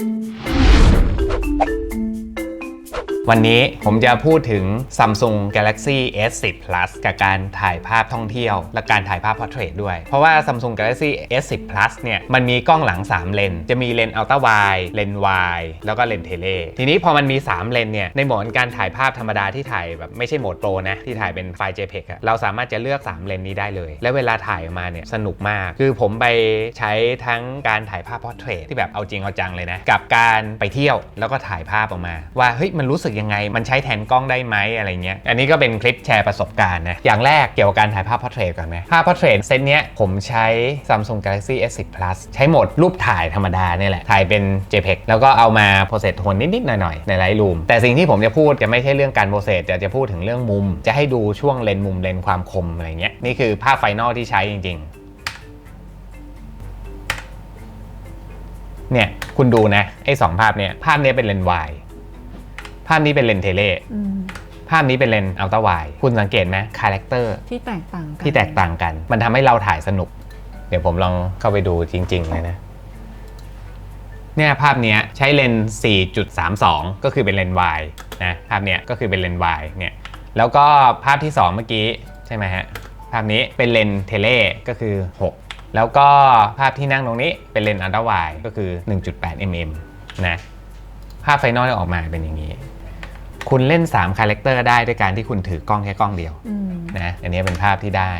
Thank you. วันนี้ผมจะพูดถึง Samsung Galaxy S10 Plus กับการถ่ายภาพท่องเที่ยว และการถ่ายภาพ Portrait ด้วย เพราะว่า Samsung Galaxy S10 Plus เนี่ย มันมีกล้องหลัง 3 เลนส์จะมีเลนส์ Ultra Wide เลนส์ Wide แล้วก็เลนส์เทเล ทีนี้พอมันมี 3 เลนส์เนี่ย ในโหมดการถ่ายภาพธรรมดาที่ถ่ายแบบไม่ใช่โหมดโปรนะ ที่ถ่ายเป็นไฟล์ JPEG อะเราสามารถจะเลือก 3 เลนส์นี้ได้เลย และเวลาถ่ายออกมาเนี่ยสนุกมาก คือผมไปใช้ทั้งการถ่ายภาพ Portrait ที่แบบเอาจริงเอาจังเลยนะ กับการไปเที่ยวแล้วก็ถ่ายภาพออกมา ว่าเฮ้ยมันรู้สึกยังไง มันใช้แทนกล้องได้ไหมอะไรเงี้ย อันนี้ก็เป็นคลิปแชร์ประสบการณ์นะ อย่างแรกเกี่ยวกับการถ่ายภาพ Portrait ก่อนไหมภาพ Portrait เซตเนี้ยผมใช้ Samsung Galaxy S10 Plus ใช้โหมดรูปถ่ายธรรมดาเนี่ยแหละ ถ่ายเป็น JPEG แล้วก็เอามาโปรเซสโทนนิดๆหน่อยๆใน Lightroom แต่สิ่งที่ผมจะพูดจะไม่ใช่เรื่องการโปรเซสจะจะพูดถึงเรื่องมุม จะให้ดูช่วงเลนส์มุมเลนส์ความคมอะไรเงี้ยนี่คือภาพไฟนอลที่ใช้จริงๆเนี่ยคุณดูนะไอ้สองภาพเนี่ยภาพเนี้ยเป็นเลนส์วายาพนี้เป็นเลนส์เทเลอืมภาพนี้เป็นเลนส์อัลตร้าไวคุณสังเกตไหมคาแรคเตอร์ที่แตกต่างกันที่แตกต่างกัน มันทำให้เราถ่ายสนุก เดี๋ยวผมลองเข้าไปดูจริงๆเลยนะเนี่ยภาพเนี้ยใช้เลนส์4.32 ก็คือเป็นเลนส์วายนะภาพเนี้ยก็คือเป็นเลนส์วายเนี่ยแล้วก็ภาพที่ 2 เมื่อกี้ใช่ไหมฮะภาพนี้เป็นเลนส์เทเลก็คือ 6 แล้วก็ภาพที่นั่งตรงนี้เป็นเลนส์อัลตร้าไวก็คือ 1.8 mm นะภาพไฟนอลออกมาเป็นอย่างนี้ คุณเล่น3คาแรคเตอร์ได้ด้วยการที่คุณถือกล้องแค่กล้องเดียวอืมนะอันนี้เป็นภาพที่ได้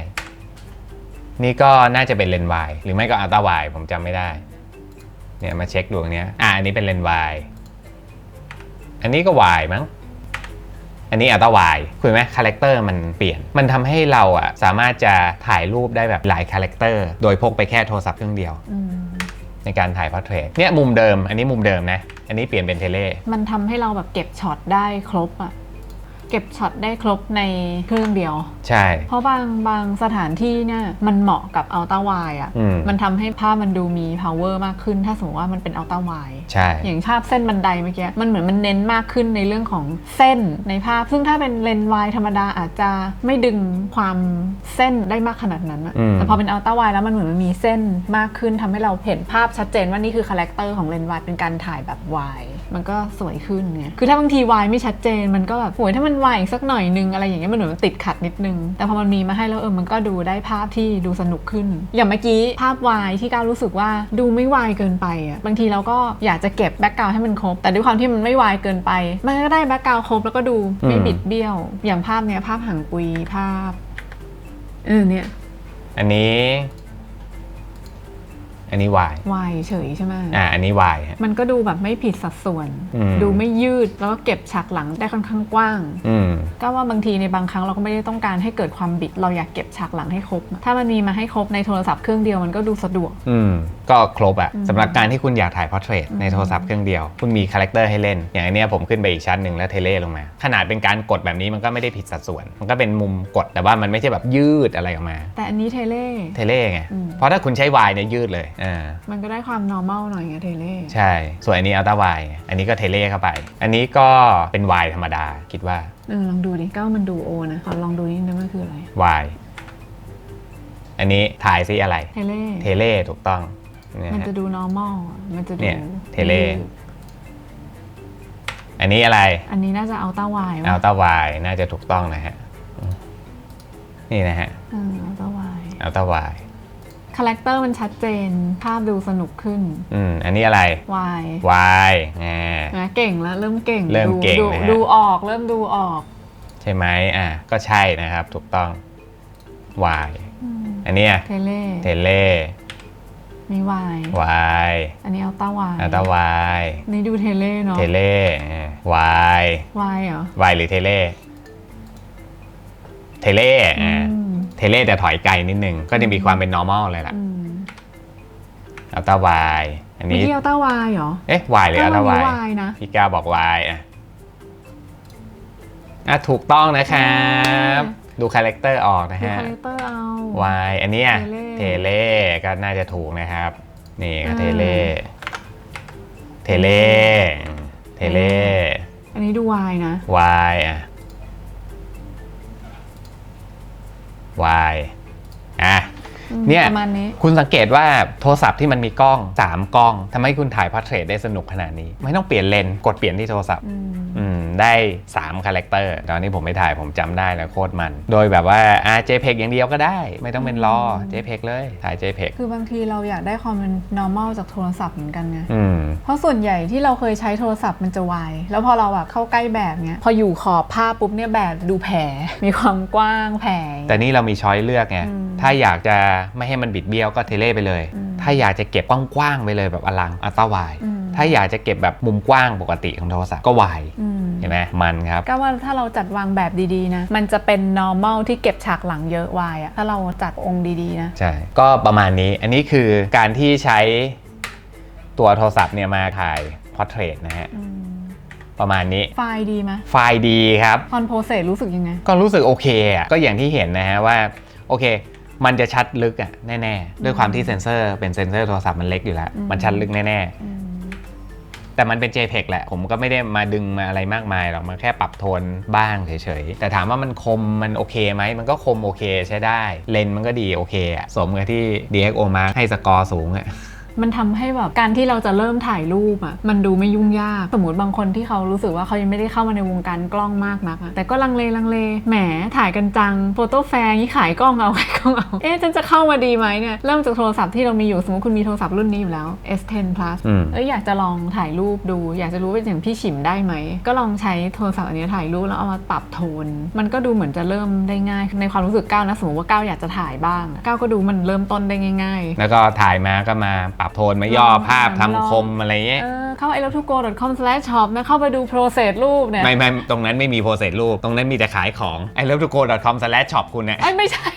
นี่ก็น่าจะเป็นเลนส์วายหรือไม่ก็อัลตร้าไวผมจำไม่ได้เนี่ยมาเช็คดูอันเนี้ยอะอันนี้เป็นเลนส์วายอันนี้ก็วายมั้งอันนี้อัลตร้าไวคุยไหมคาแรคเตอร์มันเปลี่ยน มันทำให้เราอะสามารถจะถ่ายรูปได้แบบหลายคาแรคเตอร์ โดยพกไปแค่โทรศัพท์เครื่องเดียวอืม ในการถ่ายพอร์เทรตเนี่ยมุมเดิม อันนี้มุมเดิมนะ อันนี้เปลี่ยนเป็นเทเล มันทำให้เราแบบเก็บช็อตได้ครบอะ เก็บช็อตได้ครบในเครื่องเดียว ใช่ เพราะบางบางสถานที่เนี่ยมันเหมาะกับอัลต้าไวอะอืม มันทำให้ภาพมันดูมี power มากขึ้น ถ้าสมมติว่ามันเป็นอัลต้าไว ใช่ อย่างภาพเส้นบันไดเมื่อกี้มันเหมือนมันเน้นมากขึ้นในเรื่องของเส้นในภาพ ซึ่งถ้าเป็นเลนส์วายธรรมดาอาจจะไม่ดึงความเส้นได้มากขนาดนั้นอะอืม แต่พอเป็นอัลต้าไวแล้วมันเหมือนมันมีเส้นมากขึ้นทำให้เราเห็นภาพชัดเจนว่านี่คือคาแรคเตอร์ของเลนส์วายเป็นการถ่ายแบบวาย มันก็สวยขึ้นไงคือถ้าบางทีวายไม่ชัดเจนมันก็แบบโอยถ้ามันวายอีกสักหน่อยนึงอะไรอย่างเงี้ยมันเหมือนมันติดขัดนิดนึง แต่พอมันมีมาให้แล้วเออมันก็ดูได้ภาพที่ดูสนุกขึ้น อย่างเมื่อกี้ภาพวายที่ก้าวรู้สึกว่าดูไม่วายเกินไปอะบางทีเราก็อยากจะเก็บแบ็กกราวให้มันครบ แต่ด้วยความที่มันไม่วายเกินไป มันก็ได้แบ็กกราวครบแล้วก็ดูไม่บิดเบี้ยว อย่างภาพเนี้ยภาพหางปุยภาพเออเนี่ยอันนี้ อันนี้วายวายเฉยใช่ไหมอ่าอันนี้วายฮะ มันก็ดูแบบไม่ผิดสัดส่วน อืม ดูไม่ยืดแล้วก็เก็บฉากหลังได้ค่อนข้างกว้าง อืม ก็ว่าบางทีในบางครั้งเราก็ไม่ได้ต้องการให้เกิดความบิด เราอยากเก็บฉากหลังให้ครบถ้ามันมีมาให้ครบในโทรศัพท์เครื่องเดียวมันก็ดูสะดวก อืม ก็ครบอะอืมสำหรับการที่คุณอยากถ่ายพอร์เทรตในโทรศัพท์เครื่องเดียว คุณมีคาแรคเตอร์ให้เล่น อย่างอันเนี้ยผมขึ้นไปอีกชั้นหนึ่งแล้วเทเลลงมา ขนาดเป็นการกดแบบนี้มันก็ไม่ได้ผิดสัดส่วน มันก็เป็นมุมกดแต่ว่ามันไม่ใช่แบบยืดอะไรออกมา แต่อันนี้เทเล่ เทเลไง อืม เพราะถ้าคุณใช้วายเนี่ยยืดเลยอ่า มันก็ได้ความ normal หน่อยไงเทเล่ ใช่ ส่วนอันนี้อัลตร้าไวอันนี้ก็เทเลเข้าไป อันนี้ก็เป็นวายธรรมดาคิดว่าเออลองดูดิก็มันดูโอนะ ขอลองดูนิดนึงมันคืออะไร วาย อันนี้ถ่ายซิอะไร เทเล่ เทเลถูกต้องเนี่ยมันฮะจะดู normal อะมันจะดูเนี่ยเทเล่ อันนี้อะไรอันนี้น่าจะเอาต้าวายอัลตร้าไวน่าจะถูกต้องนะฮะ นี่นะฮะเออเอาต้าวายอัลตร้าไวคาแรคเตอร์มันชัดเจน ภาพดูสนุกขึ้น อืม อันนี้อะไร วาย วายอ่า นะเก่งแล้วเริ่มเก่งเริ่มดูเก่งดูนะฮะ ดูออกเริ่มดูออกใช่ไหมอ่า ก็ใช่นะครับ ถูกต้อง วายอืมอันเนี้ยเทเล่เทเลมีวาย วายอันนี้เอาต้าวายอัลตร้าไวนี่ดูเทเล่เนาะเทเลอ่าวาย วายเหรอ วายหรือเทเลเทเลอ่าอืม เทเลจะถอยไกลนิดนึง ก็จะมีความเป็น normal เลยล่ะอืมอัลตร้าไวอันเมื่อนี้กี้เอาต้าวายเหรอ เอ๊ะวายหรืออัลตร้าไวก็วายนะพี่ก้าวบอกวายอะอะถูกต้องนะครับ ดูคาแรคเตอร์ออกนะดูฮะคาแรคเตอร์เอาวายอันเนี้ยเทเล่เทเล่ก็น่าจะถูกนะครับ นี่ก็อ่าเทเล่เทเล่เทเล่อันนี้ดูวายนะวายอะ Why? เนี่ยประมาณนี้ คุณสังเกตว่าโทรศัพท์ที่มันมีกล้อง 3 กล้องทำให้คุณถ่ายพอร์เทรตได้สนุกขนาดนี้ ไม่ต้องเปลี่ยนเลนส์กดเปลี่ยนที่โทรศัพท์อืมอืมได้3คาแรคเตอร์ตอนนี้ผมไม่ถ่ายผมจำได้แล้วโคตรมัน โดยแบบว่าอ่า JPEG อย่างเดียวก็ได้ ไม่ต้องเป็นรอ JPEG เลยถ่าย JPEG คือบางทีเราอยากได้ความเป็น normal จากโทรศัพท์เหมือนกันไง อืม เพราะส่วนใหญ่ที่เราเคยใช้โทรศัพท์มันจะวายแล้วพอเราแบบเข้าใกล้แบบเนี้ย พออยู่ขอบภาพปุ๊บเนี่ยแบบดูแผล มีความกว้างแผล แต่นี่เรามีช้อยเลือกไง อืม ถ้าอยากจะไม่ให้มันบิดเบี้ยวก็เทเลไปเลยอืมถ้าอยากจะเก็บกว้างๆไปเลยแบบอลังอัลตร้าไวอืมถ้าอยากจะเก็บแบบมุมกว้างปกติของโทรศัพท์ก็วายอืมเห็นไหมมันครับก็ว่าถ้าเราจัดวางแบบดีๆนะ มันจะเป็น normal ที่เก็บฉากหลังเยอะวายอะถ้าเราจัดองค์ดีๆนะ ใช่ ก็ประมาณนี้อันนี้คือการที่ใช้ตัวโทรศัพท์เนี่ยมาถ่ายพอร์เทรตนะฮะอืมประมาณนี้ ไฟล์ดีไหมไฟล์ดีครับ คอนโพเซสรู้สึกยังไง ก็รู้สึกโอเคอะก็อย่างที่เห็นนะฮะว่า โอเค มันจะชัดลึกอะแน่ๆ ด้วยความที่เซนเซอร์เป็นเซนเซอร์โทรศัพท์มันเล็กอยู่แล้วอืมมันชัดลึกแน่อืมๆแต่มันเป็น JPEG แหละ ผมก็ไม่ได้มาดึงมาอะไรมากมายหรอก มันแค่ปรับโทนบ้างเฉยๆ แต่ถามว่ามันคมมันโอเคไหม มันก็คมโอเคใช้ได้ เลนส์มันก็ดีโอเคอะสมกับที่ DxO Mark ให้สกอร์สูงอะ มันทำให้แบบการที่เราจะเริ่มถ่ายรูปอะมันดูไม่ยุ่งยากสมมติบางคนที่เขารู้สึกว่าเขายังไม่ได้เข้ามาในวงการกล้องมากนักอะแต่ก็ลังเลลังเลแหมถ่ายกันจังโฟโต้แฟร์นี่ขายกล้องเอาขายกล้องเอาเอ๊ะฉันจะเข้ามาดีไหมเนี่ยเริ่มจากโทรศัพท์ที่เรามีอยู่สมมติคุณมีโทรศัพท์รุ่นนี้อยู่แล้ว S10 plus อืมเอ้ยอยากจะลองถ่ายรูปดู อยากจะรู้ว่าอย่างพี่ฉิมได้ไหม ก็ลองใช้โทรศัพท์อันนี้ถ่ายรูปแล้วเอามาปรับโทน มันก็ดูเหมือนจะเริ่มได้ง่าย ในความรู้สึกก้าวนะสมมติว่าก้าวอยากจะถ่ายบ้างอะก้าวก็ดูมันเริ่มต้นได้ง่าย ๆ แล้วก็ถ่ายมาก็มาปรับโทนมาย่อภาพลองทำคมอะไรเงี้ย เออเข้า i l o v e to go com slash shop นะเข้าไปดู process รูปเนี่ยไม่ไม่ตรงนั้นไม่มีโปรเซสรูป ตรงนั้นมีแต่ขายของ i love to go com slash shop คุณเนี่ยไอ้ยไม่ใช่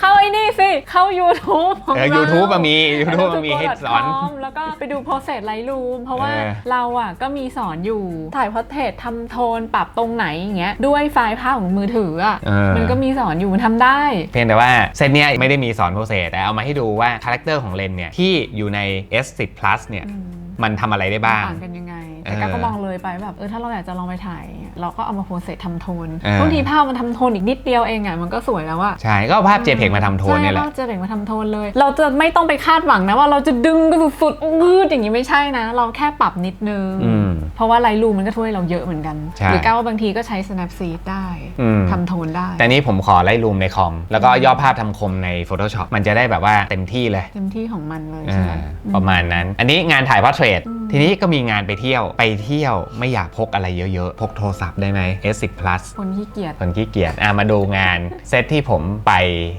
เข้าไอ้นี่สิ เข้า YouTube ของเออ เรา YouTube มันมี YouTube มันมี ilovetogo.com ให้สอนแล้วก็ไปดู process Lightroom เพราะว่าเออ เราอะก็มีสอนอยู่ถ่ายพอร์เทรตทำโทนปรับตรงไหนอย่างเงี้ยด้วยไฟล์ภาพของมือถืออะเออ มันก็มีสอนอยู่มันทำได้ เพียงแต่ว่าเซตเนี้ยไม่ได้มีสอนโปรเซสแต่เอามาให้ดูว่าคาแรคเตอร์ของเลนส์เนี่ยที่อยู่ใน S10 Plus เนี่ยอืมมันทำอะไรได้บ้าง ต่างกันยังไง แต่เออก้าวก็มองเลยไปแบบเออถ้าเราอยากจะลองไปถ่าย เราก็เอามาโพสเซตทำโทนเออบางทีภาพมันทำโทนอีกนิดเดียวเองอะมันก็สวยแล้วอะใช่ก็เอาภาพ JPEG มาทำโทนเนี่ยแหละใช่เราจะเบ่งมาทำโทนเลย เราจะไม่ต้องไปคาดหวังนะว่าเราจะดึงกันสุดๆอืดอย่างนี้ไม่ใช่นะ เราแค่ปรับนิดนึงอืมเพราะว่าไลท์รูมมันก็ช่วยเราเยอะเหมือนกันใช่หรือก้าวว่าบางทีก็ใช้ Snapseed ได้อืมทำโทนได้ แต่นี้ผมขอไล่รูมในคอม แล้วก็ย่อภาพทำคมใน Photoshop มันจะได้แบบว่าเต็มที่เลย เต็มที่ของมันเลยใช่ไหมอ่าประมาณนั้น อันนี้งานถ่ายพอร์เทรตทีนี้ก็มีงานไปเที่ยวไปเที่ยวไม่อยากพกอะไรเยอะๆ พกโทรศัพท์ได้ไหม S10 Plus คนขี้เกียจคนขี้เกียจอะมาดูงานเซตที่ผมไป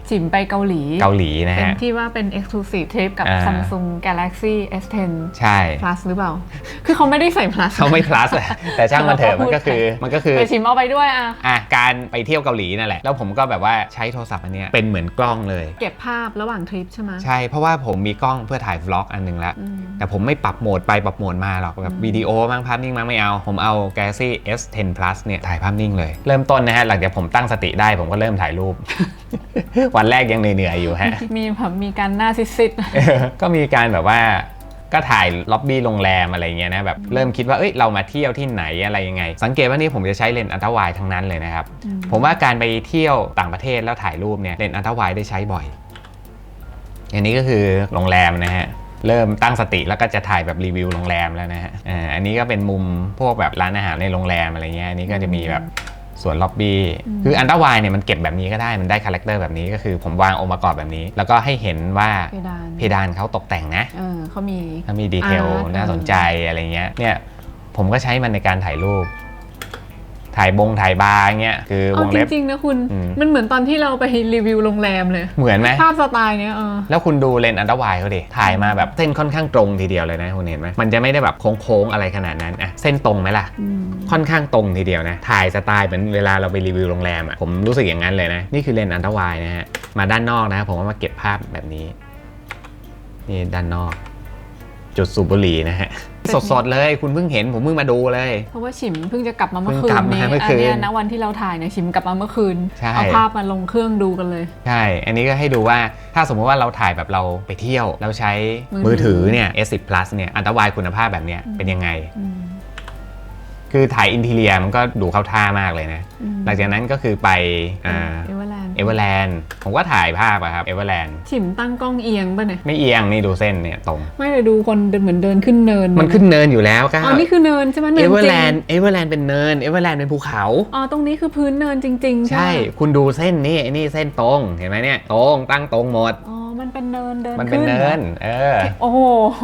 ฉิมไปเกาหลีเกาหลีนะเป็นฮะ ที่ว่าเป็น exclusive trip กับ อ่า Samsung Galaxy S10 ใช่ plus หรือเปล่า คือเขาไม่ได้ใส่ plus เขาไม่ plus อะแต่ช่างมันเถอะมันก็คือมันก็คือไปชิมเอาไปด้วยอะ อะการไปเที่ยวเกาหลีนั่นแหละ แล้วผมก็แบบว่าใช้โทรศัพท์อันเนี้ยเป็นเหมือนกล้องเลย เก็บภาพระหว่างทริปใช่ไหมใช่ เพราะว่าผมมีกล้องเพื่อถ่าย vlog อันหนึงแล้ว อืม แต่ผมไม่ปรับโหมดไปปรับโหมดมาหรอกแบบวิดีโอบ้างภาพนิ่งบ้างไม่เอา ผมเอา Galaxy S10 Plus เนี่ยถ่ายภาพนิ่งเลย เริ่มต้นนะฮะ หลังจากผมตั้งสติได้ผมก็เริ่มถ่ายรูป วันแรกยังเหนื่อยๆอยู่ฮะ มีแบบมีการหน้าซิดเออก็มีการแบบว่าก็ถ่ายล็อบบี้โรงแรมอะไรเงี้ยนะแบบเริ่มคิดว่าเอ้ยเรามาเที่ยวที่ไหนอะไรยังไง สังเกตว่านี่ผมจะใช้เลนส์อัลตร้าไวด์ทั้งนั้นเลยนะครับ ผมว่าการไปเที่ยวต่างประเทศแล้วถ่ายรูปเนี่ยเลนส์อัลตร้าไวด์ได้ใช้บ่อย อันนี้ก็คือโรงแรมนะฮะ เริ่มตั้งสติแล้วก็จะถ่ายแบบรีวิวโรงแรมแล้วนะฮะอ่าอันนี้ก็เป็นมุมพวกแบบร้านอาหารในโรงแรมอะไรเงี้ยอันนี้ก็จะมีแบบส่วนล็อบบี้คืออันตร้าไวด์เนี่ยมันเก็บแบบนี้ก็ได้มันได้คาแรคเตอร์แบบนี้ก็คือผมวางองค์ประกอบแบบนี้ แล้วก็ให้เห็นว่าๆเพดานเพดานเขาตกแต่งนะเออเขามีถ้ามีดีเทลอ่าน่าสนใจอะไรเงี้ยเนี่ยผมก็ใช้มันในการถ่ายรูป ถ่ายบงถ่ายบาร์เงี้ยคือวเอางจเล็บริงๆนะคุณ อืม มันเหมือนตอนที่เราไปรีวิวโรงแรมเลย เหมือนไหม ภาพสไตล์เนี้ยเออ แล้วคุณดูเลนส์อันดร์ไวเขาดิ ถ่ายมาแบบเส้นค่อนข้างตรงทีเดียวเลยนะคุณเห็นไหมมันจะไม่ได้แบบโค้งๆอะไรขนาดนั้นอะเส้นตรงไหมล่ะอืมค่อนข้างตรงทีเดียวนะ ถ่ายสไตล์เหมือนเวลาเราไปรีวิวโรงแรมอะผมรู้สึกอย่างนั้นเลยนะ นี่คือเลนส์อันดร์ไวนะฮะ มาด้านนอกนะ ผมว่ามาเก็บภาพแบบนี้ นี่ด้านนอก จุดสูบบุหรี่นะฮะ สดๆเลย คุณเพิ่งเห็นผมเพิ่งมาดูเลย เพราะว่าชิมเพิ่งจะกลับมาเมื่อเพิ่คืงกลันบมานี้เมื่ออัคืนนเนี้ยนะวันที่เราถ่ายเนี่ยชิมกลับมาเมื่อคืนใช่เอาภาพมาลงเครื่องดูกันเลยใช่อันนี้ก็ให้ดูว่าถ้าสมมติว่าเราถ่ายแบบเราไปเที่ยวเราใช้มืมืออถืถืออเนี่ย S10 Plus เนี่ยอันตรายคุณภาพแบบเนี้ยเป็นยังไงอืม คือคือถ่ายอินทีเรียมันก็ดูเข้าท่ามากเลยนะ อืมหลังจากนั้นก็คือไปอ่าเอเวอร์แลนด์เอเวอร์แลนด์ผมก็ถ่ายภาพอะครับเอเวอร์แลนด์ฉิมตั้งกล้องเอียงป่ะเนี่ยไม่เอียงนี่ดูเส้นเนี่ยตรง ไม่เลยดูคนเดินเหมือนเดินขึ้นเนินมันขึ้นเนินอยู่แล้วก้าอ๋อนี่คือเนินใช่ไหมเนินเอจริงเวอร์แลนด์เอเวอร์แลนด์เป็นเนินเอเวอร์แลนด์เป็นภูเขา อ๋อตรงนี้คือพื้นเนินจริง ๆ ใช่ไหมคุณดูเส้นนี่ไอ้นี่เส้นตรงเห็นไหมเนี่ยตรงตั้งตรงหมด อ๋อมันเป็นเนินเดินมันเป็นขึ้เนิน เออ โอ้โห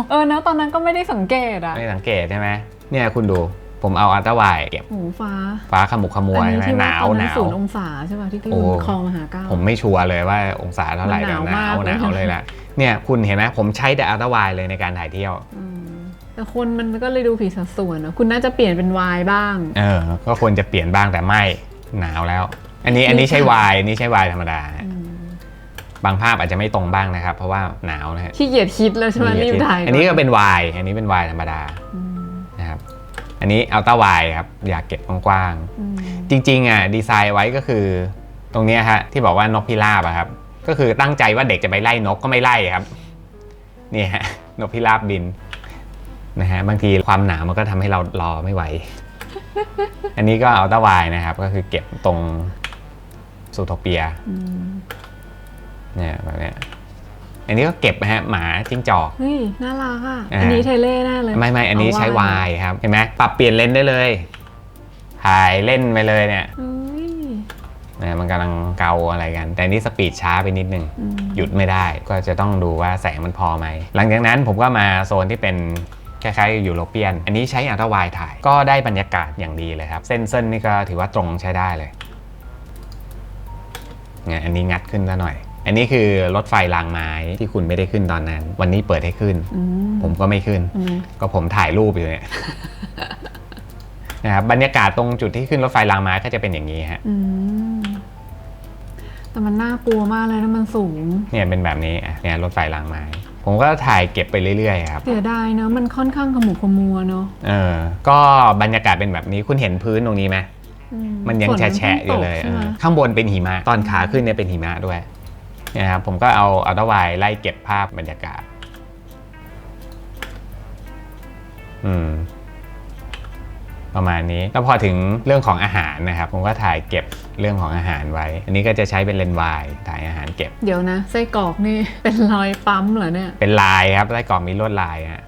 เออนะตอนนั้นก็ไม่ได้สังเกตอะไม่สังเกตใช่ไหมเนี่ยคุณดู ผมเอาอัลตราไวด์เก็บโอ้โหฟ้า ฟ้าขมุกขมัวอันใช่นี้ไหมที่หว่านาวตอนหนั้นนาว ศูนย์องศาใช่ป่ะที่คือโอ้คลองมหาเก้า ผมไม่ชัวร์เลยว่าองศาเท่าไหร่มันหแต่นาวหนาวมากหนาวเลยเลยแหละเนี่ยคุณเห็นไหมผมใช้แต่อัลตราไวด์เลยในการถ่ายเที่ยว อืมแต่คนมันก็เลยดูผิดสัดส่วนเนอะคุณน่าจะเปลี่ยนเป็นวายบ้าง เออ ก็ควรจะเปลี่ยนบ้างแต่ไม่หนาวแล้ว อันนี้อันนี้ใช้วายอันนี้ใช้วายธรรมดาอืมบางภาพอาจจะไม่ตรงบ้างนะครับ เพราะว่าหนาวนะฮะขี้เกียจคิดแล้วใช่ไหมรีบถ่ายอันนี้ก็เป็นวายอันนี้เป็นวายธรรมดา อืมนะครับ อันนี้อัลตร้าไวครับอยากเก็บกว้างอืมๆจริงๆอะดีไซน์ไว้ก็คือตรงเนี้ยฮะที่บอกว่านกพิราบอะครับ ก็คือตั้งใจว่าเด็กจะไปไล่นกก็ไม่ไล่ครับนี่ฮะนกพิราบบินนะฮะบางทีความหนาวมันก็ทำให้เรารอไม่ไหว อันนี้ก็อัลตร้าไวนะครับ ก็คือเก็บตรงซูโทเปียอืมเนี่ยแบบเนี้ย อันนี้ก็เก็บนะฮะหมาจิ้งจอก เฮ้ยน่ารักอะ อ่า อันนี้เทเล่แน่เลยไม่ไม่อันนี้เาใช้วายครับเห็นไหมปรับเปลี่ยนเลนส์ได้เลยถ่ายเล่นไปเลยเนี่ยเฮ้ยนะมันกำลังเกาอะไรกัน แต่อันนี่สปีดช้าไปนิดนึง อืมหยุดไม่ได้ก็จะต้องดูว่าแสงมันพอไหม หลังจากนั้นผมก็มาโซนที่เป็นคล้ายๆยูโรเปียน อันนี้ใช้อัลตร้าไวถ่าย ก็ได้บรรยากาศอย่างดีเลยครับ เส้นเส้นนี่ก็ถือว่าตรงใช้ได้เลยเนี่ยอันนี้งัดขึ้นซะหน่อย อันนี้คือรถไฟรางไม้ที่คุณไม่ได้ขึ้นตอนนั้น วันนี้เปิดให้ขึ้นอืมผมก็ไม่ขึ้นทำไมก็ผมถ่ายรูปอยู่เนี่ยนะครับบรรยากาศตรงจุดที่ขึ้นรถไฟรางม้าก็จะเป็นอย่างนี้ฮะอืมแต่มันน่ากลัวมากเลยนะมันสูง เนี่ยเป็นแบบนี้อะเนี่ยรถไฟรางไม้ ผมก็ถ่ายเก็บไปเรื่อยๆครับเสียดายเนอะมันค่อนข้างขมุกขมัวเนอะเออ ก็บรรยากาศเป็นแบบนี้คุณเห็นพื้นตรงนี้ไหมอืมันยังฝแฉะๆอยู่เลยพิ่งตกใช่ไหมเออข้างบนเป็นหิมะ ตอนขาขึ้นเนี่ยเป็นหิมะด้วย เนี่ยครับผมก็เอาอัลตร้าไวไล่เก็บภาพบรรยากาศ อืมประมาณนี้แล้วพอถึงเรื่องของอาหารนะครับ ผมก็ถ่ายเก็บเรื่องของอาหารไว้ อันนี้ก็จะใช้เป็นเลนส์วายถ่ายอาหารเก็บ เดี๋ยวนะไส้กรอกนี่เป็นรอยปั๊มเหรอเนี่ย เป็นลายครับไส้กรอกมีลวดลายฮะ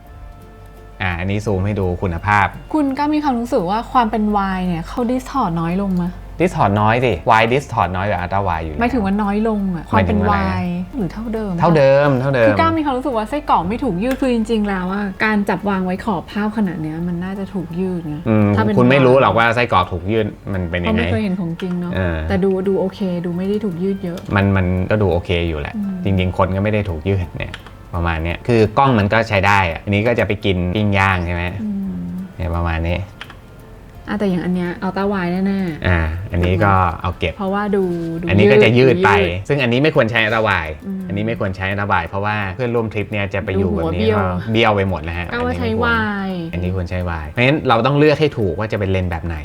อ่าอันนี้ซูมให้ดูคุณภาพ คุณก็มีความรู้สึกว่าความเป็นวายเนี่ยเขาดิสทอร์น้อยลงมะ ดิสทอร์น้อยสิวายดิสทอร์น้อยกว่าอัลตร้าไวอยู่แล้ว หมายถึงว่าน้อยลงอะความเป็นหมายถึงว่าอะไรวาอะยหรือเท่าเดิมเท่าเดิมเท่าเดิคือมก้าวมีความรู้สึกว่าไส้กรอกไม่ถูกยืดคือจริง ๆ แล้วว่าการจับวางไว้ขอบภาพขนาดเนี้ยมันน่าจะถูกยืดไงอืมถ้าเป็นคุณไม่รู้วายหรอกว่าไส้กรอกถูกยืดมันเป็นเพยังราะไง ไม่เคยเห็นของจริงเนาะเออ แต่ดูดูโอเค ดูไม่ได้ถูกยืดเยอะ มันมันก็ดูโอเคอยู่แหละ อืม จริง ๆ คนก็ไม่ได้ถูกยืดเนี่ยประมาณเนี้ยคือกล้องมันก็ใช้ได้อะอันนี้ก็จะไปกินปิ้งย่างใช่ไหมอืมเนี่ยประมาณนี้ อะแต่อย่างอันเนี้ยเอาตาวายแน่อ่าอันนี้ก็เอาเก็บ ๆเพราะว่าดูดูอันนี้ก็จะยืดไปยืดซึ่งอันนี้ไม่ควรใช้อัลตร้าไวด์อืม อันนี้ไม่ควรใช้อัลตร้าไวด์เพราะว่าเพื่อนร่วมทริปเนี่ยจะไปอยู่ดูแบหัวบเบี้นี้ยว ก็เบี้ยวไปหมดนะฮะก็ว่าอันนี้ใช้ไม่ควรวายอันนี้ควรใช้วาย เพราะฉะนั้นเราต้องเลือกให้ถูกว่าจะเป็นเลนส์แบบไหน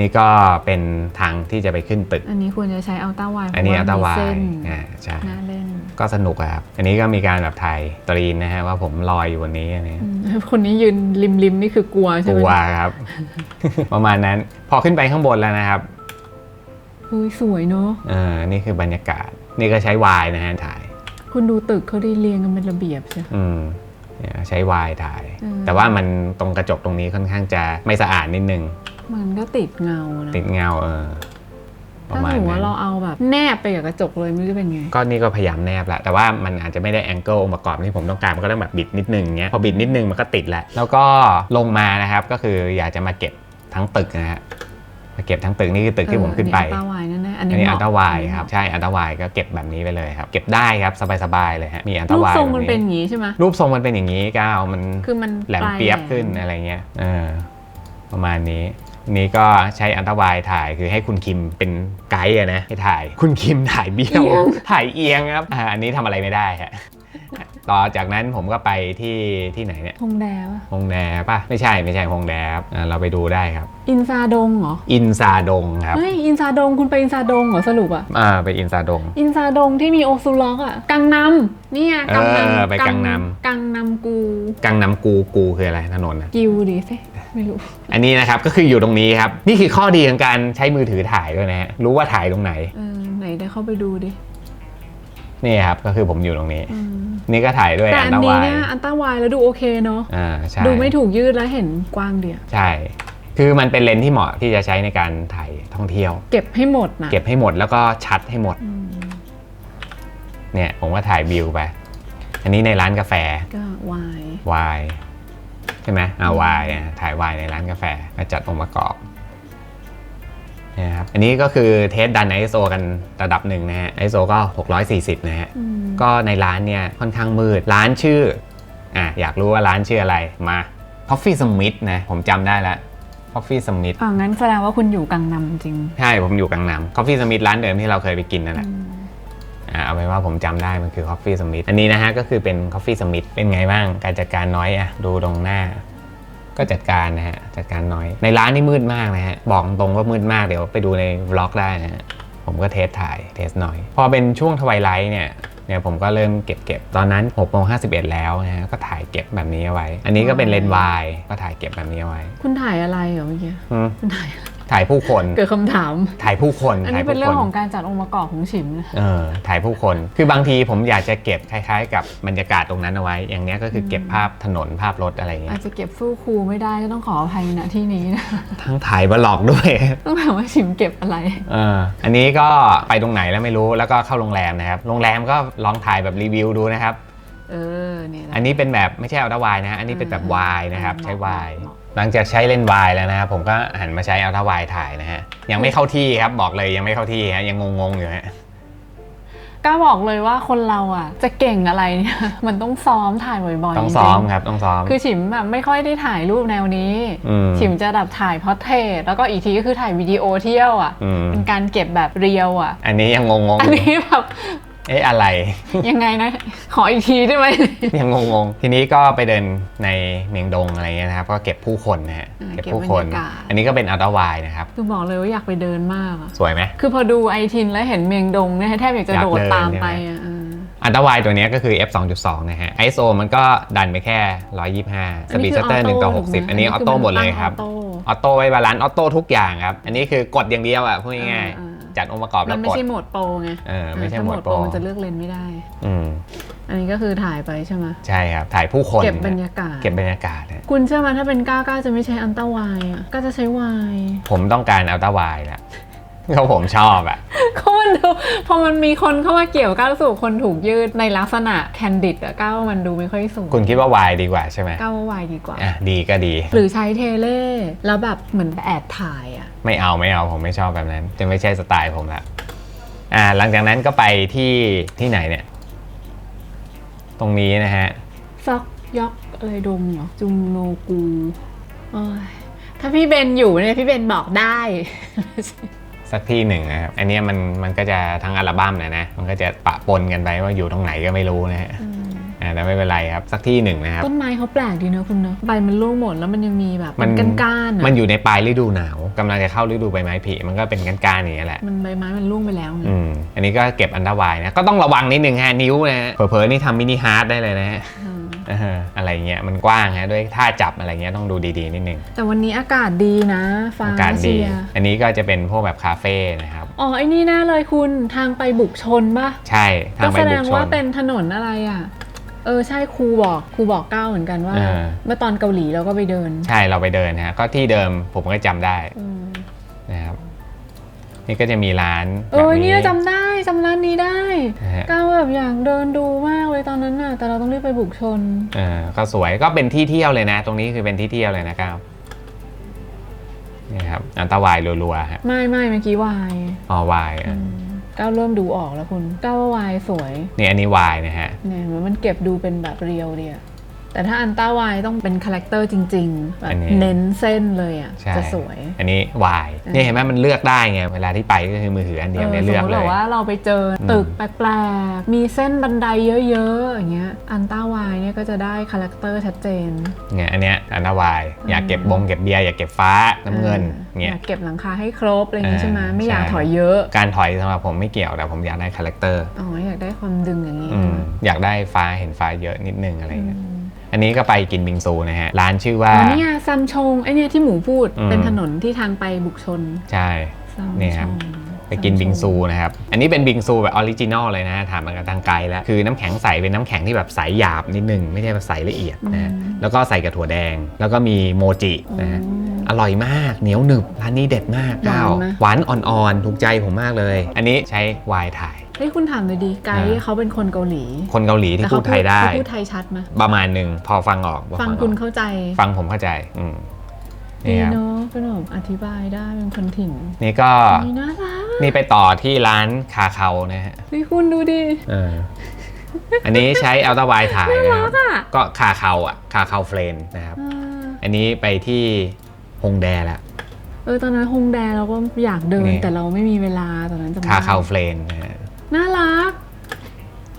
นี่ก็เป็นทางที่จะไปขึ้นตึก อันนี้ควรจะใช้อัลตาวายอันนี้อัลตร้าไวเส้นด์อ่าใช่น่าเล่นก็สนุกอะครับ อันนี้ก็มีการแบบถ่ายตรีนนะฮะว่าผมลอยอยู่บนนี้อันนี้อืมคนนี้ยืนริมริมๆนี่คือกลัวใช่กไหมลัวครับ ประมาณนั้นพอขึ้นไปข้างบนแล้วนะครับเฮ้ยสวยเนาะเออนี่คือบรรยากาศ นี่ก็ใช้วายนะฮะถ่าย คุณดูตึกเขาได้เรียงกันเป็นระเบียบใช่อืมเนี่ยใช้วายถ่ายอืมแต่ว่ามันตรงกระจกตรงนี้ค่อนข้างจะไม่สะอาดนิดนึง มันก็ติดเงานะติดเงาเออประถ้ามาณสมมตินั้ว่านเราเอาแบบ แนบไปกับกระจกเลยไม่รู้จะเป็นไง ก็นี่ก็พยายามแนบแหละแต่ว่ามันอาจจะไม่ได้แองเกิลองค์ประกอบที่ผมต้องการมันก็ต้องแบบบิดนิดนึงเงี้ยพอบิดนิดนึงมันก็ติดแหละแล้วก็ลงมานะครับก็คืออยากจะมาเก็บทั้งตึกนะฮะมาเก็บทั้งตึกนี่คือตึกที่ผมขึ้นไป อัลตาวายนั่นนะอัอันนนี้นี้เหอัมาะลตร้าไวด์ครับใช่อัลตร้าไวด์ก็เก็บแบบนี้ไปเลยครับ เก็บได้ครับสบายๆเลยฮะมีอัลตรูร้าปไวด์ทรงมันแบบเป็นอย่างนี้ใช่ไหมรูปทรงมันเป็นอย่างนี้ก้าวมันคือมันแหลมปลายเปียบแหลมขึ้นอะไรเงี้ยเออประมาณนี้ นี่ก็ใช้อัลตร้าไวด์ถ่ายคือให้คุณคิมเป็นไกด์อะนะให้ถ่าย คุณคิมถ่ายเบี้ยว ถ่ายเอียงครับอ่าอันนี้ทำอะไรไม่ได้ฮะต่อจากนั้นผมก็ไปที่ที่ไหนเนี่ยฮงแดปะฮงแดป่ะ ไม่ใช่ไม่ใช่ฮงแดครับอ่าเราไปดูได้ครับ อินซาดงเหรอ อินซาดงครับเฮ้ยอินซาดงคุณไปอินซาดงเหรอสรุปอะอ่าไปอินซาดง อินซาดงที่มีโอซูล็อกอะกังนำนี่ไงกังเออนำไปกังนำ กังนำกู กังนำกูกูคืออะไรถนนนะกิวดีสิ ไม่รู้ อันนี้นะครับก็คืออยู่ตรงนี้ครับ นี่คือข้อดีของการใช้มือถือถ่ายด้วยนะฮะรู้ว่าถ่ายตรงไหนเออไหนได้เข้าไปดูดินี่ครับก็คือผมอยู่ตรงนี้ อืมนี่ก็ถ่ายด้วยแต่อัอันนตนี้วายเนี่ยอันต้าวายแล้วดูโอเคเนาะอ่าใช่ ดูไม่ถูกยืดแล้วเห็นกว้างเดียวใช่ คือมันเป็นเลนส์ที่เหมาะที่จะใช้ในการถ่ายท่องเที่ยว เก็บให้หมดนะเก็บให้หมดแล้วก็ชัดให้หมด อืมเนี่ยผมก็ถ่ายวิวไป อันนี้ในร้านกาแฟก็วาย วายใช่ไหมอ่าวายอะถ่ายวายในร้านกาแฟมาจัดองค์ประกอบเนี่ยครับอันนี้ก็คือเทสดัน ISO กันระดับหนึ่งนะฮะ ISO ก็ 640 นะฮะอืมก็ในร้านเนี่ยค่อนข้างมืด ร้านชื่ออะอยากรู้ว่าร้านชื่ออะไรมา Coffee Smith นะผมจำได้แล้ว Coffee Smith อ่างั้นแสดงว่าคุณอยู่กังนำจริง ใช่ ผมอยู่กังนำ Coffee Smith ร้านเดิมที่เราเคยไปกินนั่นแหละอืมอะ เอาเป็นว่าผมจำได้มันคือ Coffee Smith อันนี้นะฮะก็คือเป็น Coffee Smith เป็นไงบ้าง การจัดการน้อยอะดูตรงหน้า ก็จัดการนะฮะจัดการน้อย ในร้านนี่มืดมากนะฮะบอกตรงว่ามืดมากเดี๋ยวไปดูในวล็อกได้นะฮะผมก็เทสถ่ายเทสหน่อย พอเป็นช่วงทวายไลท์เนี่ยเนี่ยผมก็เริ่มเก็บเก็บตอนนั้น6โมง51แล้วนะฮะก็ถ่ายเก็บแบบนี้เอาไว้ อันนี้ก็เป็นเลนส์วายก็ถ่ายเก็บแบบนี้เอาไว้ คุณถ่ายอะไรเหรอเมื่อกี้อืมคุณถ่ายอะไร ถ่ายผู้คน เกิดคำถาม ถ่ายผู้คนอันถ่านี้ยเป็นผู้เรื่คองนของการจัดองค์ประกอบของฉิมนะเออถ่ายผู้คน คือบางทีผมอยากจะเก็บคล้ายๆ กับบรรยากาศตรงนั้นเอาไว้ อย่างเนี้ยก็คือเก็บภาพถนนภาพรถอะไรเงี้อายจจะเก็บสู้ครูไม่ได้ก็ต้องขออภัยณที่นี้นะทั้งถ่ายบล็อกด้วย ต้องถามว่าฉิมเก็บอะไรเอออันนี้ก็ไปตรงไหนแล้วไม่รู้แล้วก็เข้าโรงแรมนะครับ โรงแรมก็ลองถ่ายแบบรีวิวดูนะครับ เออเนี่ยแหละอันนี้เป็นแบบไม่ใช่อัลตร้าวายนะ อันนี้เป็นแบบวายนะครับเหมาะใช้วายเหมาะหลังจากใช้เลนส์วายแล้วนะครับผมก็หันมาใช้อัลตร้าวายถ่ายนะฮะยังไม่เข้าที่ครับบอกเลยยังไม่เข้าที่ฮะยังงงๆอยู่ฮะกล้าบอกเลยว่าคนเราอะ จะเก่งอะไรเนี่ยมันต้องซ้อมถ่ายบ่อยๆต้องจริๆซ้อมครับต้องซ้อมคือฉิมแบบไม่ค่อยได้ถ่ายรูปแนวนี้อืมฉิมจะแบบถ่ายพอร์เทรตแล้วก็อีกทีก็คือถ่ายวิดีโอเที่ยวอะอืมเป็นการเก็บแบบเรียวอะ อันนี้ยังงงๆอัอนยู่นี้แบบ เอ๊ะอะไร ยังไงนะ ขออีกทีได้ไหมยังงงๆ ทีนี้ก็ไปเดินในเมียงดงอะไรเงี้ยนะครับ ก็เก็บผู้คนนะฮะอ่าเก็บเก็บผู้คนบรรยากาศอันนี้ก็เป็นอัลตร้าวายนะครับ คือบอกเลยว่าอยากไปเดินมากอะสวยไหม คือพอดูไอทินแล้วเห็นเมียงดงเนี่ยแทบอยากจะอยากโดดเดินตามใช่ไหมไปอะเอออัลตร้าวายตัวเนี้ยก็คือ f 2.2นะฮะ ISO มันก็ดันไปแค่ 125 สปีดชัตเตอร์1ต่อ60 อันนี้ออโต้หมดเลยครับ ออโต้ออโต้ไว้บาลานซ์ออโต้ทุกอย่างครับ อันนี้คือกดอย่างเดียวอะพูดง่ายอ่าๆ จัดองค์ประกอบมัแล้วนไม่กดใช่โหมดโปรไงเออไม่ใช่ถ้าโหมดโปรมันจะเลือกเลนส์ไม่ได้ อืมอันนี้ก็คือถ่ายไปใช่ไหมใช่ครับ ถ่ายผู้คนเก็บบรรยากาศ เก็บบรรยากาศฮะคุณเชื่อไหมถ้าเป็นก้าวก้าจะไม่ใช้อันต้าวายอะก็จะใช้วายผมต้องการอัลตร้าวายแหละ เขาผมชอบอะก็มันดูพอมันมีคนเข้ามาเกี่ยวก้าวรู้สึกว่าคนถูกยืดในลักษณะแคนดิดอะก้าวว่ามันดูไม่ค่อยสวยคุณคิดว่าวายดีกว่าใช่ไหมก้าวว่าวายดีกว่าอะดีก็ดี หรือใช้เทเล่แล้วแบบเหมือนแอบถ่ายอะไม่เอาไม่เอาผมไม่ชอบแบบนั้น จะไม่ใช่สไตล์ผมละอ่าหลังจากนั้นก็ไปที่ที่ไหนเนี่ย ตรงนี้นะฮะซอกยอกอะไรดมเหรอจุงโนกูโอ้ยถ้าพี่เบนอยู่เนี่ยพี่เบนบอกได้ สักที่หนึ่งนะครับ อันเนี้ยมันมันก็จะทั้งอัลบั้มเลยนะ มันก็จะปะปนกันไปว่าอยู่ตรงไหนก็ไม่รู้นะฮะอ่าแต่ไม่เป็นไรครับสักที่หนึ่งนะครับ ต้นไม้เขาแปลกดีเนอะคุณเนอะใบมันร่วงหมดแล้วมันยังมีแบบมันเป็นก้านๆอะมันอยู่ในปลายฤดูหนาวกำลังจะเข้าฤดูใบไม้ผลิมันก็เป็นก้านๆอย่างนี้ยแหละมันใบไม้มันร่วงไปแล้วไงอืมอันนี้ก็เก็บอันดาร์ไวน์นะก็ต้องระวังนิดนึงฮะนิ้วนะฮะเผลอๆนี่ทำมินิฮาร์ดได้เลยนะฮะ อืมเอออะไรเงี้ยมันกว้างฮะด้วยท่าจับอะไรเงี้ยต้องดูดีๆนิดนึงแต่วันนี้อากาศดีนะฟ้าอากาศเชีดียร์อันนี้ก็จะเป็นพวกแบบคาเฟ่นะครับอ๋อไอ้นี่แน่เลยคุณทางไปบุกชนปะใช่ทาก็งไปแสดบุงกชว่านเป็นถนนอะไรอะเออใช่ครูบอกครูบอกก้าวเหมือนกันว่าเออเมื่อตอนเกาหลีเราก็ไปเดิน ใช่เราไปเดินฮะก็ที่เดิมผมก็จำได้อืมนะครับ นี่ก็จะมีร้านเอแบบอนี้ เนี่ยจำได้จำร้านนี้ได้นะฮะ ก้าวแบบอยากเดินดูมากเลยตอนนั้นน่ะ แต่เราต้องรีบไปบุกชน เออก็สวยก็เป็นที่เที่ยวเลยนะ ตรงนี้คือเป็นที่เที่ยวเลยนะครับนี่ครับอันตาวายรัวๆฮะไม่ไม่เมื่อกี้วายอ๋อวายอะอืมก้าวเริ่มดูออกแล้วคุณก้าวว่าวายสวยนี่อันนี้วายนะฮะเนี่ยเหมือนมันเก็บดูเป็นแบบเรียวเดีย แต่ถ้าอันต้าวายต้องเป็นคาแรคเตอร์จริงๆแบอับนนี้ เน้นเส้นเลยอะใช่จะสวยอันนี้วายเออนี่เห็นไหมมันเลือกได้ไงเวลาที่ไปก็คือมือถืออันเดียวเนี่ยสเลืมอกมติเลแบบยว่าเราไปเจออมตึกแปลกๆ มีเส้นบันไดเยอะๆอย่างเงี้ยอันต้าวายเนี่ยก็จะได้คาแรคเตอร์ชัดเจน เนี่ยอันเนี้ยอันนาวายอยากเก็บบงเก็บเบียร์อยากเก็บฟ้าน้ำเงินออเนี่ยอยากเก็บหลังคาให้ครบอะไรอย่างงี้อ่าใช่ไหมไม่อยากใช่ ถอยเยอะการถอยสำหรับผมไม่เกี่ยวแต่ผมอยากได้คาแรคเตอร์อ๋ออยากได้ความดึงอย่างงี้อืมอยากได้ฟ้าเห็นฟ้าเยอะนิดนึงอะไรเงี้ย อันนี้ก็ไปกินบิงซูนะฮะ ร้านชื่อว่า อ๋อเนี่ยซัมชงไอเนี่ยที่หมูพูดอืม เป็นถนนที่ทางไปบุกชนใช่ ซัมเนี่ยคชรับงไปกินบิงซูนะครับ อันนี้เป็นบิงซูแบบออริจินอลเลยนะ ถามมากันทางไกลแล้ว คือน้ำแข็งใสเป็นน้ำแข็งที่แบบใสหยาบนิดนึง ไม่ใช่แบบใสละเอียดนะแล้วก็ใส่กับถั่วแดง แล้วก็มีโมจินะอร่อยมาก เหนียวหนึบ ร้านนี้เด็ดมากเก้าหวานอ่อนๆ ถูกใจผมมากเลย อันนี้ใช้ไวน์ถ่ายเฮ้ยคุณถามเลยดีไกด์อ่าเขาเป็นคนเกาหลี คนเกาหลีที่พูดไทยได้เขาพูดไทยชัดไหมประมาณหนึ่งพอฟังออกพอฟังออกคุณเข้าใจ ฟังผมเข้าใจ อืมดีนี่ครับเนาะเป็นแบบอธิบายได้เป็นคนถิ่น นี่ก็นี่น่ารักนี่ไปต่อที่ร้านคาเขานะฮะเฮ้ยคุณดูดิเอออันนี้ใช้อัลตราไวถ่ายนะครับอะก็คาเขาอะคาเขาเฟรนนะครับอ่าอันนี้ไปที่ฮงแดละเออตอนนั้นฮงแดเราก็อยากเดินนี่แต่เราไม่มีเวลาตอนนั้นจำได้คาเขาเฟรนนะฮะ น่ารัก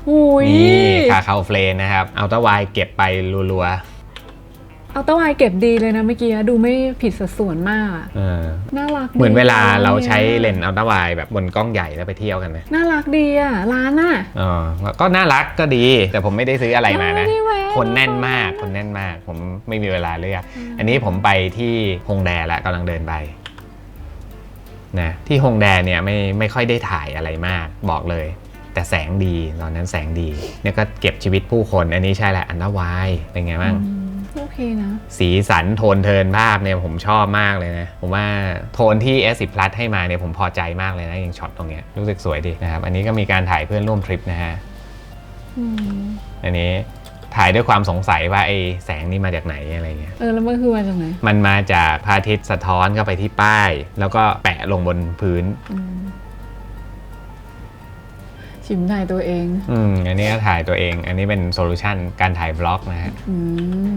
หุยนี่คาเขาเฟรนนะครับอัลตราไวเก็บไปรัวเอาตะวายเก็บดีเลยนะเมื่อกี้ดูไม่ผิดสัดส่วนมากอะๆเออน่ารักดีเหมือนเวลาเราใช้อะเลนส์อัลตราไวแบบบนกล้องใหญ่แล้วไปเที่ยวกันไหมน่ารักดีอะร้านอะอ๋อก็น่ารักก็ดี แต่ผมไม่ได้ซื้ออะไรมานะไม่ได้แวะคนแน่นมากคนแน่นมาก ผมไม่มีเวลาเลือก อันนี้ผมไปที่ฮงแดแล้วกำลังเดินไป นะที่ฮงแดเนี่ยไม่ไม่ค่อยได้ถ่ายอะไรมากบอกเลย แต่แสงดีตอนนั้นแสงดีเนี่ยก็เก็บชีวิตผู้คนอันนี้ใช่แหละอันดาวายเป็นไงบ้างอืมโอเคนะ สีสันโทนเทิร์นภาพเนี่ยผมชอบมากเลยนะ ผมว่าโทนที่ S10 Plus ให้มาเนี่ยผมพอใจมากเลยนะอย่างช็อตตรงเนี้ยรู้สึกสวยดีนะครับ อันนี้ก็มีการถ่ายเพื่อนร่วมทริปนะฮะอืมอันนี้ ถ่ายด้วยความสงสัยว่าไอ้แสงนี่มาจากไหนอะไรเงี้ย เออแล้วมันคือมาจากไหน มันมาจากพระอาทิตย์สะท้อนเข้าไปที่ป้าย แล้วก็แปะลงบนพื้นอืมชิมถ่ายตัวเอง อืมอันนี้ก็ถ่ายตัวเอง อันนี้เป็นโซลูชันการถ่ายบล็อกนะฮะ อื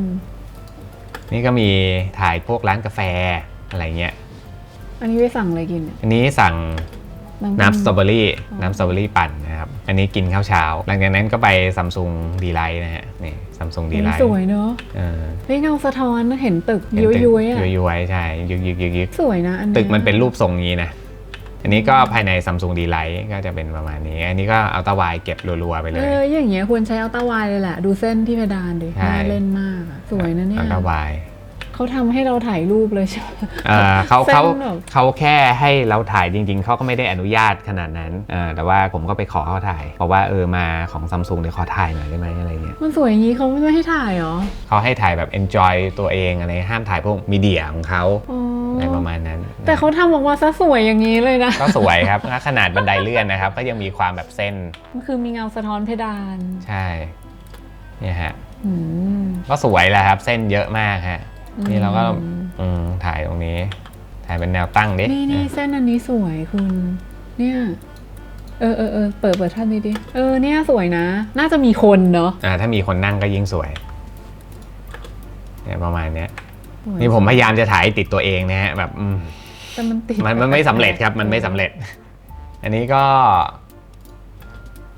ม นี่ก็มีถ่ายพวกร้านกาแฟอะไรเงี้ย อันนี้ไปสั่งอะไรกินเนี่ยอันนี้สั่ง น้ำสตรอเบอรี่อ๋อน้ำสตรอเบอรี่ปั่นนะครับ อันนี้กินข้าวเช้า หลังจากนั้นก็ไปซัมซุงดีไลท์นะฮะนี่ซัมซุงดีไลท์สวยเนอะเออเฮ้ยเงาสะท้อนเห็นตึกเห็นย้ตึกอยๆอะย้อยๆใช่ยึกยึกยึกยึกสวยนะอันเยตึกมันเป็นรูปทรงนี้นะอันนี้ก็ภายในซัมซุงดีไลท์ก็จะเป็นประมาณนี้ อันนี้ก็เอาตาไวเก็บรัวๆไปเลเอยออย่างเงี้ยควรใช้อัลตร้าไวด์เลยแหละ ดูเส้นที่เพดานดิใช่น่าเล่นมากอะสวยนะเนี่ยเอาตาไว เขาทำให้เราถ่ายรูปเลยใช่ไหมเอ่อเขาเส้นเขาแบบเขาแค่ให้เราถ่ายจริง ๆ เขาก็ไม่ได้อนุญาตขนาดนั้นเออแต่ว่าผมก็ไปขอเขาถ่ายบอกว่าเออมาของซัมซุงเดี๋ยวขอถ่ายหน่อยได้ไหมอะไรเงี้ย มันสวยอย่างนี้เขาไม่ให้ถ่ายเหรอ เขาให้ถ่ายแบบ enjoy ตัวเองอะไร ห้ามถ่ายพวกมีเดียของเขาอ๋ออะไรประมาณนั้น แต่เขาทำออกมาซะสวยอย่างนี้เลยนะ ก็สวยครับแล้วขนาดบันไดเลื่อนนะครับ ก็ยังมีความแบบเส้นมันคือมีเงาสะท้อนเพดาน ใช่ เนี่ยฮะอืมก็สวยแหละครับ เส้นเยอะมากฮะอืม นี่เราก็อืมถ่ายตรงนี้ ถ่ายเป็นแนวตั้งดินี่นี่เส้นอันนี้สวยคุณ เนี่ยเออเออเออเปิดเปิดท่านนี้ดิเออเนี่ยสวยนะ น่าจะมีคนเนาะอ่าถ้ามีคนนั่งก็ยิ่งสวยเนี่ยประมาณเนี้ยสวยนี่ผมพยายามจะถ่ายติดตัวเองนะฮะแบบอืมแต่มันติดมันมันไม่สำเร็จครับ มันไม่สำเร็จ อันนี้ก็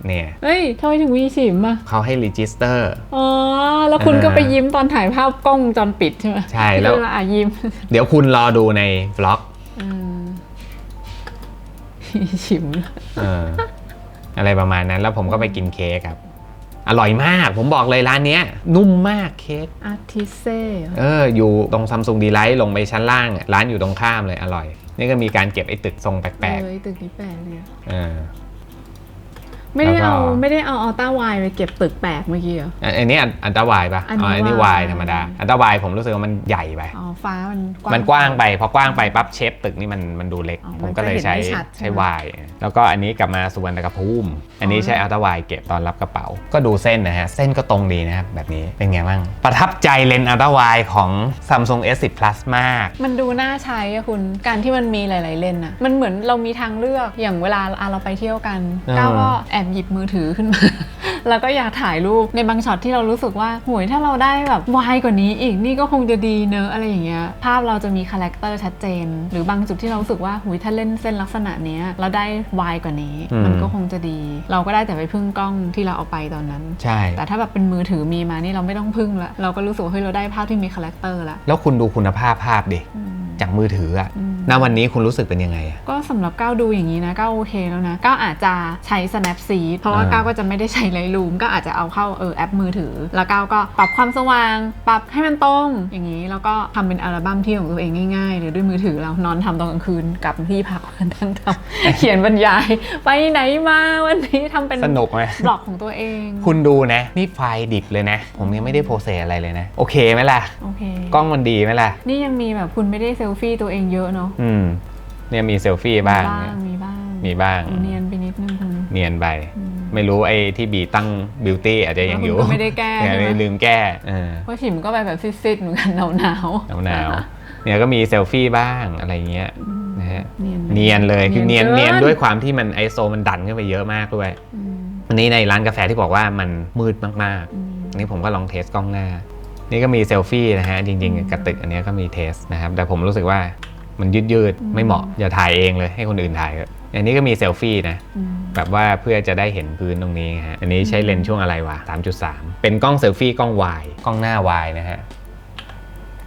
เนี่ยเฮ้ยทำไมถึงมีฉิมอะเขาให้รีจิสเตอร์ อ๋อ แล้วคุณอ่าก็ไปยิ้มตอนถ่ายภาพกล้องวงจอนปิดใช่ไหมใช่แล้วที่เาอะยิ้ม เดี๋ยวคุณรอดูในบล็อกอ่ามีฉิมเอออะไรประมาณนั้น แล้วผมก็ไปกินเค้กครับ อร่อยมาก ผมบอกเลยร้านเนี้ยนุ่มมากเค้กอาร์ติเซ่เออ อยู่ตรงซัมซุงดีไลท์ลงไปชั้นล่างอะร้านอยู่ตรงข้ามเลยอร่อย นี่ก็มีการเก็บไอ้ตึกทรงแปลกเลยตึกนี้แปลกเลยอะๆเออ ไม่ได้แล้วก็เอาไม่ได้เอาอัลต้าไวไปเก็บตึกแปลกเมื่อกี้เหรอ อันอันนี้อันอันตราวายปะอันนี้อ๋ออันนี้วาวาย ยธรรมดา อันตราวายผมรู้สึกว่ามันใหญ่ไป อ๋อฟ้ามันมันกว้างไป พอกว้างไปปั๊บเชฟตึกนี่มันมันดูเล็ก อ๋อผมก็เลยใช้มันจะเห็นไม่ชัดใช่ใช้ไหมวายแล้วก็อันนี้กลับมาสุวรรณกระภูมิ อันนี้ใช้อัลตราวายเก็บตอนรับกระเป๋า ก็ดูเส้นนะฮะ เส้นก็ตรงดีนะครับแบบนี้เป็นไงบ้าง ประทับใจเลนส์อัลตราวายของ Samsung S10 Plus มาก มันดูน่าใช้อะคุณ การที่มันมีหลาย ๆ เลนส์อะมันเหมือนเรามีทางเลือก อย่างเวลาอะเราไปเที่ยวกันอ่าก้าวก็แอบหยิบมือถือขึ้นมา แล้วก็อยากถ่ายรูปในบางช็อตที่เรารู้สึกว่าโหยถ้าเราได้แบบวายกว่านี้อีกนี่ก็คงจะดีเนอะอะไรอย่างเงี้ยภาพเราจะมีคาแรคเตอร์ชัดเจน หรือบางจุดที่เรารู้สึกว่าหุยถ้าเล่นเส้นลักษณะเนี้ยเราได้วายกว่านี้ อืม มันก็คงจะดี เราก็ได้แต่ไปพึ่งกล้องที่เราเอาไปตอนนั้น ใช่ แต่ถ้าแบบเป็นมือถือมีมานี่เราไม่ต้องพึ่งละเราก็รู้สึกว่าเฮ้ยเราได้ภาพที่มีคาแรคเตอร์ละแล้วคุณดูคุณภาพภาพดิ อืมจากมือถืออะอืม ณวันนี้คุณรู้สึกเป็นยังไงอะก็สำหรับก้าวดูอย่างนี้นะก้าวโอเคแล้วนะก้าวอาจจะใช้ Snapseed เพราะว่าอ่าก้าวก็จะไม่ได้ใช้ Lightroom ก็อาจจะเอาเข้าเออแอปมือถือ แล้วก้าวก็ปรับความสว่าง ปรับให้มันตรงอย่างนี้ แล้วก็ทำเป็นอัลบั้มที่ของตัวเองง่ายๆหรือด้วยมือถือเรานอนทำตอนกลางคืนกลับที่พักนั่งทำ เขียนบรรยาย ไปไหนมาวันนี้ทำเป็นสนุกไหม บล็อกของตัวเอง คุณดูนะ นี่ไฟล์ดิบเลยนะ ผมยังไม่ได้โปรเซสอะไรเลยนะ โอเคไหมล่ะ โอเค กล้องมันดีไหมล่ะ นี่ยังมีแบบคุณไม่ได้เซลฟี่ตัวเองเยอะเนาะอืมเนี่ยมีเซลฟี่บ้างบ้างเนี่ยมีบ้างมีบ้างเนียนไปนิดนึงคุณเนียนไปอืมไม่รู้ไอ้ที่บีตั้งบิวตี้อาจจะยังอยู่แล้วคุณก็ไม่ได้แก้เนี่ยใช่ไหมลืมแก้เออเพราะฉิมก็ไปแบบซิดๆเหมือนกันหนาวๆหนาวหนาวๆเนี่ยก็มีเซลฟี่บ้างอะไรเงี้ยนะฮะเนียนไหมเนียนเลยคือเนียนเกิเนียนด้วยความที่มันไอโซมันดันขึ้นไปเยอะมากด้วยอืมอันนี้ในร้านกาแฟที่บอกว่ามันมืดมากอืมๆอันนี้ผมก็ลองเทสกล้องหน้า นี่ก็มีเซลฟี่นะฮะจริงๆกับตึกอันเนี้ยก็มีเทสนะครับแต่ผมรู้สึกว่า มันยืดยืดๆไม่เหมาะอย่าถ่ายเองเลยให้คนอื่นถ่ายเถอะอันนี้ก็มีเซลฟี่นะอืมแบบว่าเพื่อจะได้เห็นพื้นตรงนี้ฮะอันนี้ใช้เลนส์ช่วงอะไรวะ 3.3 เป็นกล้องเซลฟี่กล้องวายกล้องหน้าวายนะฮะ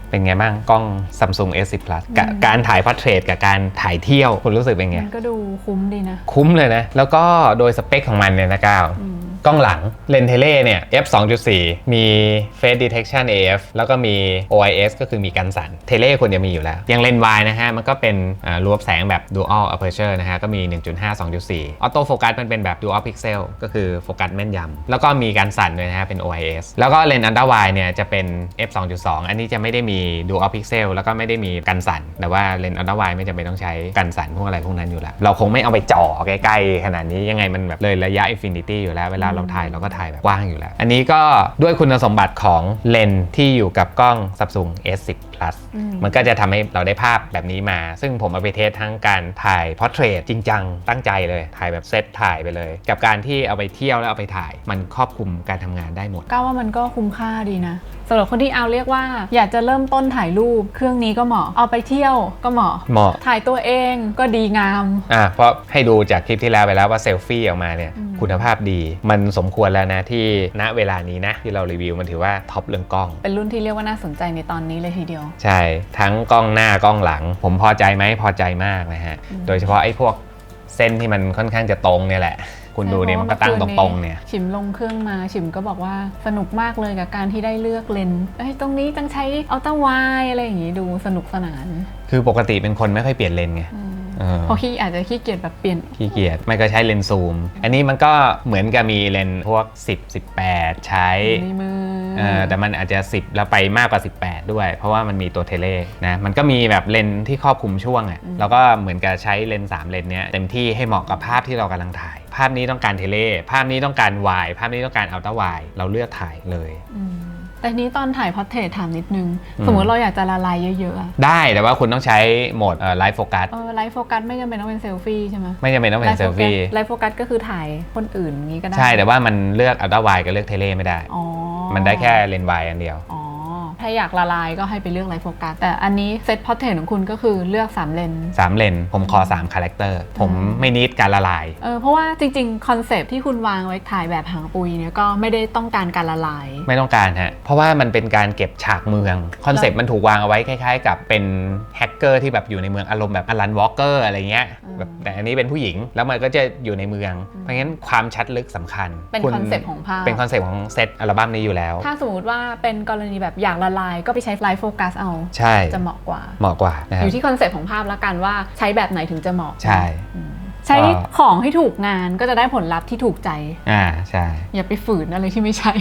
เป็นไงบ้างกล้อง Samsung S10 Plus กับการถ่ายพอร์เทรตกับการถ่ายเที่ยวคุณรู้สึกเป็นไง มันก็ดูคุ้มดีนะ คุ้มเลยนะ แล้วก็โดยสเปคของมันเนี่ยนะก้าวอืม กล้องหลังเลนเทเล่เนี่ย f 2.4 มี face detection AF แล้วก็มี OIS ก็คือมีกันสั่นเทเล่ควรจะมีอยู่แล้ว ยังเลนวายนะฮะ มันก็เป็นรวบแสงแบบ dual aperture นะฮะ ก็มี 1.5 2.4 auto focus มันเป็นแบบ dual pixel ก็คือโฟกัสแม่นยำแล้วก็มีการสั่นด้วยนะฮะ เป็น OIS แล้วก็เลนส์ under wide เนี่ยจะเป็น f 2.2 อันนี้จะไม่ได้มี dual pixel แล้วก็ไม่ได้มีกันสั่นแต่ว่าเลนส์ under wide ไม่จำเป็นต้องใช้กันสั่นพวกอะไรพวกนั้นอยู่แล้วเราคงไม่เอาไปจ่อใกล้ๆขนาดนี้ยังไงมันแบบเลยระยะ infinity อยู่แล้วเวลาเราถ่ายเราก็ถ่ายแบบกว้างอยู่แล้ว อันนี้ก็ด้วยคุณสมบัติของเลนส์ที่อยู่กับกล้อง Samsung S10 Plus อืมมันก็จะทำให้เราได้ภาพแบบนี้มา ซึ่งผมเอาไปเทสทั้งการถ่ายพอร์เทรตจริงจังตั้งใจเลย ถ่ายแบบเซตถ่ายไปเลย กับการที่เอาไปเที่ยวแล้วเอาไปถ่าย มันครอบคลุมการทำงานได้หมดก้าวว่ามันก็คุ้มค่าดีนะสำหรับคนที่เอาเรียกว่า อยากจะเริ่มต้นถ่ายรูป เครื่องนี้ก็เหมาะเอาไปเที่ยวก็เหมาะเหมาะถ่ายตัวเองก็ดีงามอะเพราะให้ดูจากคลิปที่แล้วไปแล้วว่าเซลฟี่ออกมาเนี่ยอืมคุณภาพดีมันสมควรแล้วนะที่ณเวลานี้นะที่เรารีวิวมันถือว่าท็อปเรื่องกล้อง เป็นรุ่นที่เรียกว่าน่าสนใจในตอนนี้เลยทีเดียว ใช่ ทั้งกล้องหน้ากล้องหลัง ผมพอใจไหมพอใจมากนะฮะอืมโดยเฉพาะไอ้พวกเส้นที่มันค่อนข้างจะตรงเนี่ยแหละคุณดูเนี่ยมันก็ตั้งตรงๆเนี่ยฉิมลงเครื่องมาฉิมก็บอกว่าสนุกมากเลยกับการที่ได้เลือกเลนส์เอ้ยตรงนี้ต้องใช้อัลตร้าไวอะไรอย่างงี้ดูสนุกสนาน คือปกติเป็นคนไม่ค่อยเปลี่ยนเลนส์ไงอืม เออเพราะขี้อาจจะขี้เกียจแบบเปลี่ยนขี้เกียจไม่ก็ใช้เลนส์ซูม อันนี้มันก็เหมือนกับมีเลนส์พวก 10 18 ใช้ในมือเออแต่มันอาจจะ 10 แล้วไปมากกว่า 18 ด้วย เพราะว่ามันมีตัวเทเลนะมันก็มีแบบเลนส์ที่ครอบคลุมช่วงอะ่ะแล้วก็เหมือนกับใช้เลนส์3เลนส์เนี้ยเต็มที่ให้เหมาะกับภาพที่เรากำลังถ่าย ภาพนี้ต้องการเทเลภาพนี้ต้องการวายภาพนี้ต้องการอัลตร้าวายเราเลือกถ่ายเลยอืม แต่ทีนี้ตอนถ่ายพอร์เทรตถามนิดนึงอืมสมมติเราอยากจะละลายเยอะๆอะได้แต่ว่าคุณต้องใช้โหมดไลฟ์โฟกัสเออไลฟ์โฟกัสไม่จำเป็นต้องเป็นเซลฟี่ใช่ไหมไม่จำเป็นต้องเป็นเซลฟี่ไลฟ์โฟกัสก็คือถ่ายคนอื่นอย่างงี้ก็ได้ ใช่แต่ว่ามันเลือกอัลตร้าวายกับเลือกเทเลไม่ได้อ๋อมันได้แค่เลนส์วายอันเดียว อ๋อ ถ้าอยากละลายก็ให้ไปเลือกไลฟ์โฟกัสแต่อันนี้เซตพอร์เทรตของคุณก็คือเลือก 3 เลนส์3เลนส์ผมขอ3คาแรคเตอร์ผมไม่นิดการละลาย เออเพราะว่าจริงๆ คอนเซปต์ที่คุณวางไว้ถ่ายแบบหางปุยเนี่ยก็ไม่ได้ต้องการการละลาย ไม่ต้องการฮะ เพราะว่ามันเป็นการเก็บฉากเมือง คอนเซปต์มันถูกวางเอาไว้คล้ายๆ กับเป็นแฮกเกอร์ที่แบบอยู่ในเมืองอารมณ์แบบอลันวอลเกอร์อะไรเงี้ยอืมแบบแต่อันนี้เป็นผู้หญิงแล้วมันก็จะอยู่ในเมือง เพราะงั้นความชัดลึกสำคัญเป็นณคอนเซปต์ของภาพเป็นคอนเซปต์ของเซตอัลบั้มนี้อยู่แล้ว ถ้าสมมติว่าเป็นกรณีแบบอยากละลายก็ไปใช้ไลฟ์โฟกัสเอาใช่จะเหมาะกว่าเหมาะกว่านะคอรับยู่ที่คอนเซปต์ของภาพแล้วกันว่าใช้แบบไหนถึงจะเหมาะใช่อืมใช้ก็ของให้ถูกงานก็จะได้ผลลัพธ์ที่ถูกใจ อ่าใช่ อย่าไปฝืนอะไรที่ไม่ใช่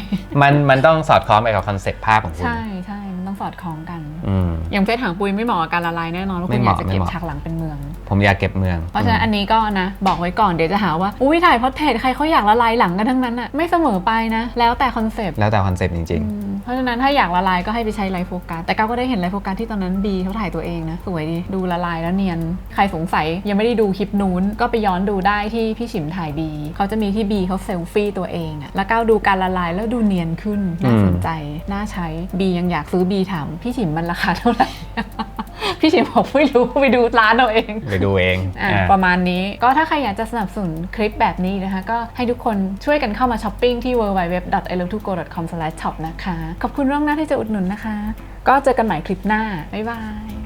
มันมันต้องสอดคล้องไปกับคอนเซปต์ภาพของคุณ ใช่ใช่มันต้องสอดคล้องกันอืมอย่างเฟซหางปุยไม่เหมาะกับการละลายแน่นอนเพราะไม่คุณเหอยามาะกจะไม่เก็บเหมาะฉากหลังเป็นเมือง ผมอยากเก็บเมือง เพราะฉะนั้นอันนี้ก็นะ บอกไว้ก่อนเดี๋ยวจะหาว่าอุ้ยถ่ายพอร์เทรตใครเขาอยากละลายหลังกันทั้งนั้นอะไม่เสมอไปนะ แล้วแต่คอนเซปต์แล้วแต่คอนเซปต์จริงอืม เพราะฉะนั้นถ้าอยากละลายก็ให้ไปใช้ไลฟ์โฟกัส แต่ก้าวก็ได้เห็นไลฟ์โฟกัสที่ตอนนั้นบีเขาถ่ายตัวเองนะ สวยดี ดูละลายแล้วเนียน ใครสงสัยยังไม่ได้ดูคลิปนู้น ก็ไปย้อนดูได้ที่พี่ฉิมถ่ายบี เขาจะมีที่บีเขาเซลฟี่ตัวเองอะแล้วก้าวดูการละลายแล้วดูเนียนขึ้น น่าสนใจ น่าใช้บียังอยากซื้อบีถามพี่ฉิมมันราคาเท่าไหร่ พี่ฉิมบอกไม่รู้ไปดูร้านเอาเองๆไปดูเองอะอะ ประมาณนี้ ก็ถ้าใครอยากจะสนับสนุนคลิปแบบนี้นะคะ ก็ให้ทุกคนช่วยกันเข้ามาช้อปปิ้งที่ www.ilovetogo.com/shop นะคะ ขอบคุณร่วงหน้าที่จะอุดหนุนนะคะ ก็เจอกันใหม่คลิปหน้า บ๊ายบาย